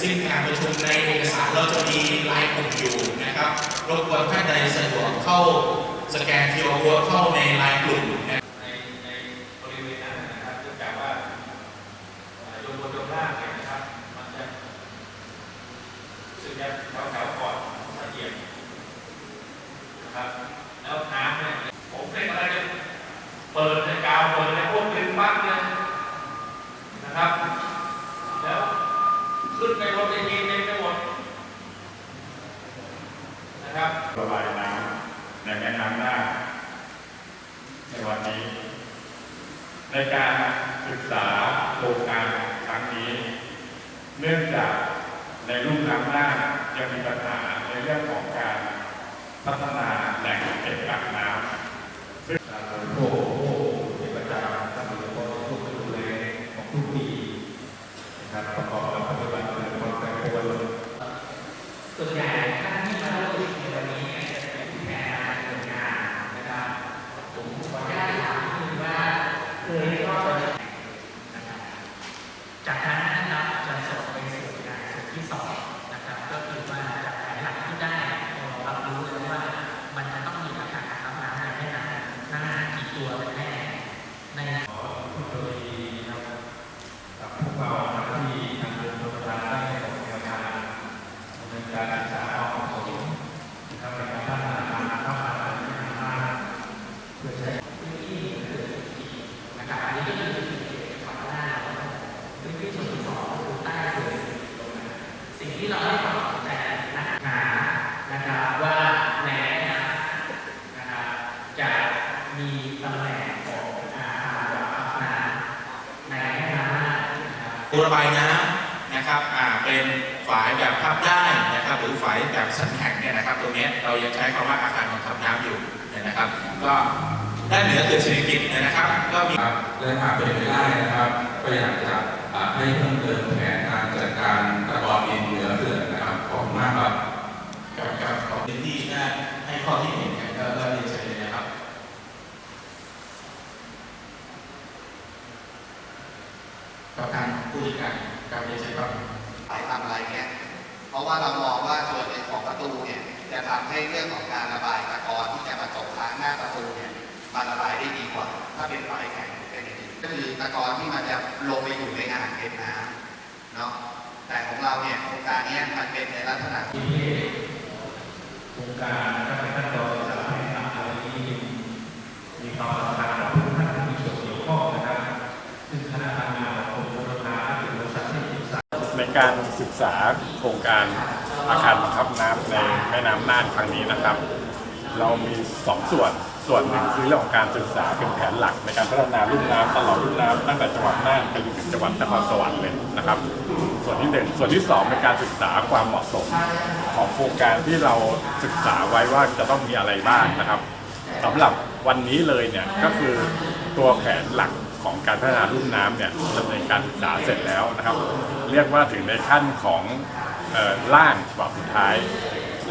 สิ้นการประชุมในเอกสารเราจะมีลายกลุ่มอยู่นะครับรบกวนท่านใดสะดวกเข้าสแกน QR code เข้าในลายกลุ่มนะ ในในบริเวณนั้นนะครับเนื่องจากว่าเอ่อโยมบนโยมล่างเนี่ยนะครับ มันจะรู้สึกจะแถวแถวๆก่อนละเอียดนะครับ แล้วน้ำเนี่ยผมเป็นอะไรจะเปิดในกาวเปิดในพวกดึงปั๊บเลยนะครับ แล้ว ขึ้นไปบนเวทีเต็มไปหมดนะครับระบายน้ำในแม่น้ำหน่าในวันนี้ ในการศึกษาโครงการครั้งนี้ เนื่องจากในรุ่มน้ำหน่ายังมีปัญหาในเรื่องของการพัฒนาแหล่งเก็บกักน้ำซึ่ง โอ้โหเป็นประจำท่านหลวงพ่อทุกดูแลของทุกปีนะครับประกอบกับปฏิบัติในความแปรปรวน ส่วนใหญ่ท่านที่มาร่วมในวันนี้เนี่ยจะเป็นผู้แทนงานหน่วยงานนะครับ ผมขออนุญาตถามนิดนึงว่าเคยรอบนะครับจากนั้นนะครับจะส่งไปสู่งานส่วนที่สองนะครับ ก็คือว่าจากแผนหลักที่ได้เรารับรู้แล้วว่า มันจะต้องมีอาการรับน้ำในแม่น้ำน่ากี่ตัวกันแน่ ใน ผู้โดยนะครับกับพวกเราที่ทางเดินโดยการได้ของแนวทางดำเนินการศึกษาความเหมาะสมนะครับในการพัฒนาการพัฒนาการพัฒนาเพื่อใช้ พื้นที่เกิดสิบปีนะครับอันนี้ก็คือจุดเกิดของหน้าพื้นที่ส่วนที่สองก็คือใต้เกิดสิบปีลงมาสิ่งที่เราให้ความสนใจนะหานะครับว่าแหนนะครับจะมีตำแหน่งของอาคารรับน้ำในแม่น้ำน่าน นะครับรูระบายน้ำนะครับอ่าเป็นฝายแบบพับได้นะครับ หรือฝายแบบสันแข็งเนี่ยนะครับตรงเนี้ยเรายังใช้คำว่าอาคารบังคับน้ำอยู่เนี่ยนะครับ ก็ด้านเหนือเขื่อนสิริกิติ์เนี่ยนะครับ ก็มีครับและหากเป็นไปได้นะครับก็อยากจะอ่าให้เพิ่มเติมแผนการจัดการตะกอนดินเหนือเขื่อนนะครับขอบคุณมากครับกับกับของพื้นที่ได้ให้ข้อที่เห็นกันก็ก็เรียนเชิญเลยนะครับกับทาง ผู้จัดการการเรียนเชิญครับไปทำอะไรเนี่ยเพราะว่าเรามองว่าส่วนหนึ่งของประตูเนี่ยจะทำให้เรื่องของการระบายตะกอนที่จะมาตกค้างหน้าประตูเนี่ยมันระบายได้ดีกว่า ถ้าเป็นฝายแข็งเป็นอย่างนี้ก็คือตะกอนที่มันจะลงไปอยู่ในอ่างเก็บน้ำเนาะแต่ของเราเนี่ยโครงการนี้มันเป็นในลักษณะที่ การศึกษาโครงการอาคารบังคับน้ำในแม่น้ำน่านครั้งนี้นะครับ เรามีสองส่วนส่วนหนึ่งคือเรื่องของการศึกษาเป็นแผนหลักในการพัฒนาลุ่มน้ำตลอดลุ่มน้ำตั้งแต่จังหวัดน่านไปจนถึงจังหวัดนครสวรรค์เลยนะครับ ส่วนที่หนึ่งส่วนที่สองเป็นการศึกษาความเหมาะสม ของโครงการที่เราศึกษาไว้ว่าจะต้องมีอะไรบ้างนะครับสำหรับวันนี้เลยเนี่ยก็คือตัวแผนหลัก ของการพัฒนาลุ่มน้ำเนี่ยดำเนินการศึกษาเสร็จแล้วนะครับ เรียกว่าถึงในขั้นของเอ่อร่างฉบับสุดท้าย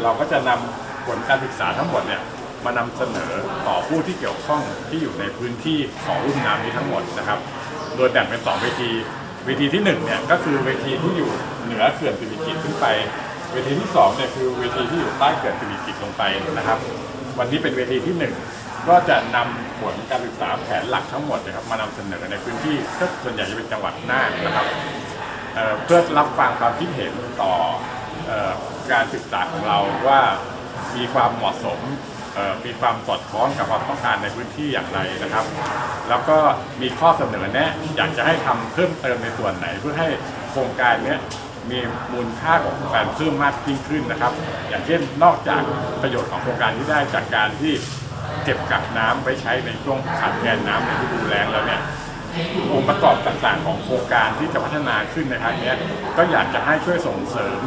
เราก็จะนำผลการศึกษาทั้งหมดเนี่ยมานำเสนอต่อผู้ที่เกี่ยวข้องที่อยู่ในพื้นที่ของรุ่มน้ำนี้ทั้งหมดนะครับ โดยแบ่งเป็นสองเวที เวทีที่หนึ่งเนี่ยก็คือเวทีที่อยู่เหนือเขื่อนสิริกิติ์ขึ้นไป เวทีที่สองเนี่ยคือเวทีที่อยู่ใต้เขื่อนสิริกิติ์ลงไปนะครับ วันนี้เป็นเวทีที่หนึ่ง ก็จะนำผลการศึกษาแผนหลักทั้งหมดนะครับมานำเสนอในพื้นที่ก็ส่วนใหญ่จะเป็นจังหวัดน่านนะครับเอ่อเพื่อรับฟังความคิดเห็นต่อเออการศึกษาของเราว่ามีความเหมาะสมเอ่อมีความสอดคล้องกับความต้องการในพื้นที่อย่างไรนะครับ แล้วก็มีข้อเสนอแนะอยากจะให้ทำเพิ่มเติมในส่วนไหน เพื่อให้โครงการเนี้ย มีมูลค่าของโครงการเพิ่มมากยิ่งขึ้นนะครับ อย่างเช่นนอกจากประโยชน์ของโครงการที่ได้จากการที่ เก็บกักน้ำไว้ใช้ในช่วงขาดแคลนน้ำในฤดูแล้งแล้วเนี่ยองค์ประกอบต่างๆของโครงการที่จะพัฒนาขึ้นในครั้งนี้ก็อยากจะให้ช่วยส่งเสริม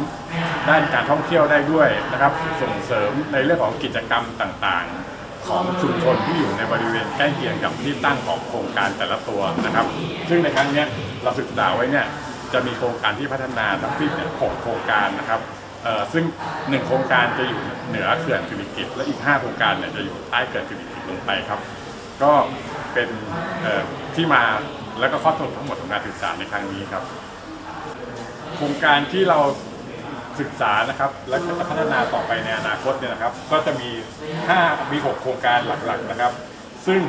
ด้านการท่องเที่ยวได้ด้วยนะครับ ส่งเสริมในเรื่องของกิจกรรมต่างๆ ของชุมชนที่อยู่ในบริเวณใกล้เคียงกับที่ตั้งของโครงการแต่ละตัวนะครับ ซึ่งในครั้งนี้เราศึกษาไว้เนี่ยจะมีโครงการที่พัฒนาทั้งสิ้นเนี่ยหกโครงการนะครับ ซึ่งหนึ่งโครงการจะอยู่เหนือเขื่อนสิริกิตและอีกห้าโครงการเนี่ยจะอยู่ใต้เขื่อนสิริกิตลงไปครับ ก็เป็นที่มาแล้วก็ข้อสรุปทั้งหมดของการศึกษาในครั้งนี้ครับ โครงการที่เราศึกษานะครับ และจะพัฒนาต่อไปในอนาคตเนี่ยนะครับ ก็จะมี5มี 6 โครงการหลักๆนะครับ ซึ่ง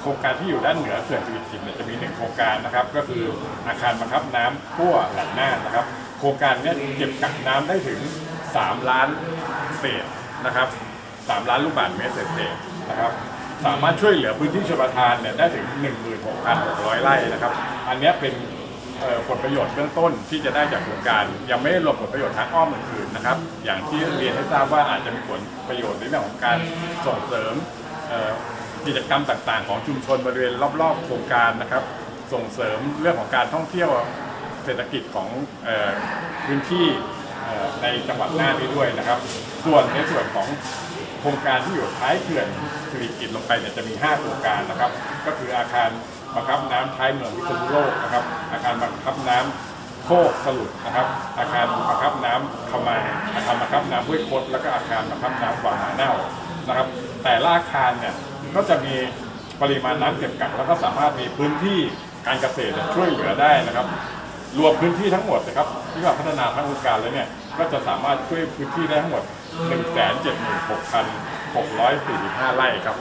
โครงการที่อยู่ด้านเหนือเขื่อนสิริกิตเนี่ยจะมีหนึ่งโครงการนะครับ ก็คืออาคารบังคับน้ำขั้วหล่งหน่านะครับ โครงการนี้เก็บกักน้ำได้ถึง 3 ล้านเศษนะครับ 3 ล้านลูกบาศก์เมตรเศษนะครับสามารถช่วยเหลือพื้นที่ชลประทานเนี่ยได้ถึง 16,600 ไร่นะครับ อันนี้เป็นผลประโยชน์เบื้องต้นที่จะได้จากโครงการ ยังไม่รวมผลประโยชน์ทางอ้อมอื่นๆนะครับ อย่างที่เรียนให้ทราบว่าอาจจะมีผลประโยชน์ในเรื่องของการส่งเสริมกิจกรรมต่างๆ ของชุมชนบริเวณรอบๆ โครงการนะครับ ส่งเสริมเรื่องของการท่องเที่ยว เศรษฐกิจของพื้นที่ในจังหวัดน่านนี้ด้วยนะครับ ส่วนในส่วนของโครงการที่อยู่ท้ายเขื่อนสิริกิตลงไปเนี่ยจะมี 5 โครงการนะครับ ก็คืออาคารบังคับน้ำท้ายเมืองพิษณุโลกนะครับ อาคารบังคับน้ำโคกสลุดนะครับ อาคารบังคับน้ำขมาอาคารบังคับน้ำห้วยคดแล้วก็อาคารบังคับน้ำวังหาเน่านะครับ แต่ละอาคารเนี่ยก็จะมีปริมาณน้ำเก็บกักแล้วก็สามารถมีพื้นที่การเกษตรช่วยเหลือได้นะครับ รวมพื้นที่ทั้งหมดนะครับที่ว่าพัฒนาทั้งองค์การแล้วเนี่ยก็จะสามารถช่วยพื้นที่ได้ทั้งหมด 176,645 ไร่ครับ